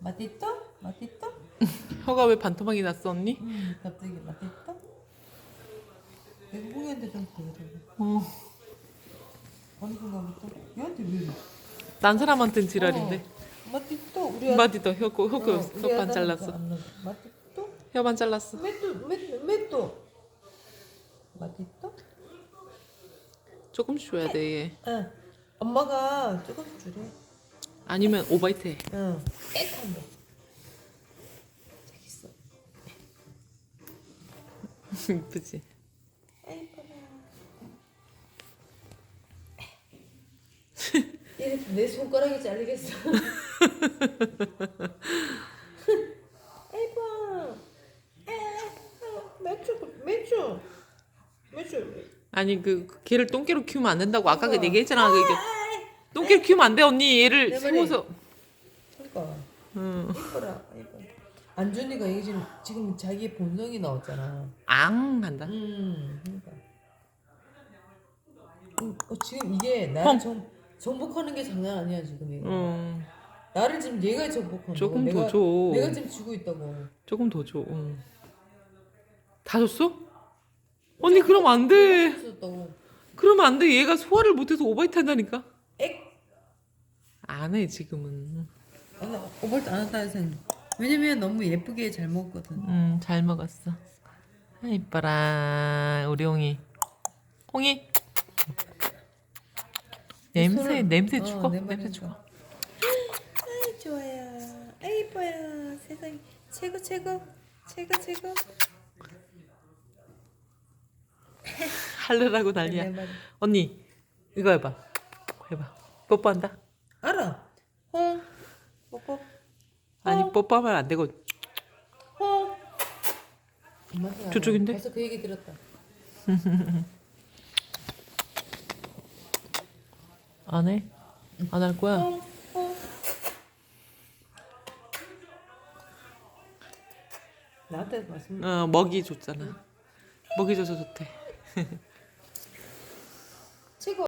맛있어? 맛있어? 혀가 왜 반토막이 났어 언니? 음, 갑자기 맛있어? 외국인한테 좀 보여줘. 어. 어느 순간부터 얘한테 왜 이래? 난 사람한텐 지랄인데. 어, 맛있어? 우리 마디 더 혀고 혀고 어, 우리 혀반 아들한테 잘랐어. 안 넣어. 맛있어? 혀반 잘랐어. 맷도 맷 맷도 맛있어? 조금 줘야 돼 얘. 응. 엄마가 조금 주래. 아니면 오바이트 해. 응. 깨끗한 거. 저기 있어. 이쁘지? 얘내 손가락이 잘리겠어. 아이고. 매주 매주 매주. 아니 그 걔를 똥개로 키우면 안 된다고 아까 그 우와. 얘기했잖아. 그게 똥개로 키우면 안 돼 언니 얘를 내 말이. 세워서. 그러니까 응. 이뻐라 이뻐. 안준이가 이게 지금 지금 자기의 본성이 나왔잖아. 앙 한다. 음, 그러니까. 음, 어, 지금 이게 형. 나를 정, 정복하는 게 장난 아니야 지금 이거. 응. 나를 지금 얘가 정복하는 조금 거고, 더 내가, 줘. 내가 지금 지고 있다고. 조금 더 줘. 응. 다 줬어? 언니 그럼 안 돼. 있었다고. 그러면 안 돼. 얘가 소화를 못해서 오바이트 한다니까. 액. 안해 지금은. 아니, 오버트 안 한다 해서. 왜냐면 너무 예쁘게 잘 먹거든. 음, 잘 먹었어. 아, 이뻐라, 우리 홍이. 홍이. 냄새, 손을- 냄새 어, 죽어. 내 냄새 말이니까. 죽어. 아이 좋아요. 아이 이뻐요. 세상에 최고 최고 최고 최고. 할래라고 난리야. 내 말. 언니, 이거 해봐. 해봐. 뽀뽀한다. 알아. 홍. 뽀뽀. 아니, 뽀뽀하면 안 되고. 홍. 안 저쪽인데? 해. 벌써 그 얘기 들었다. 안 해? 안 할 거야? 홍. 홍. 나한테 말씀. 어, 먹이 줬잖아. 먹이 줘서 좋대.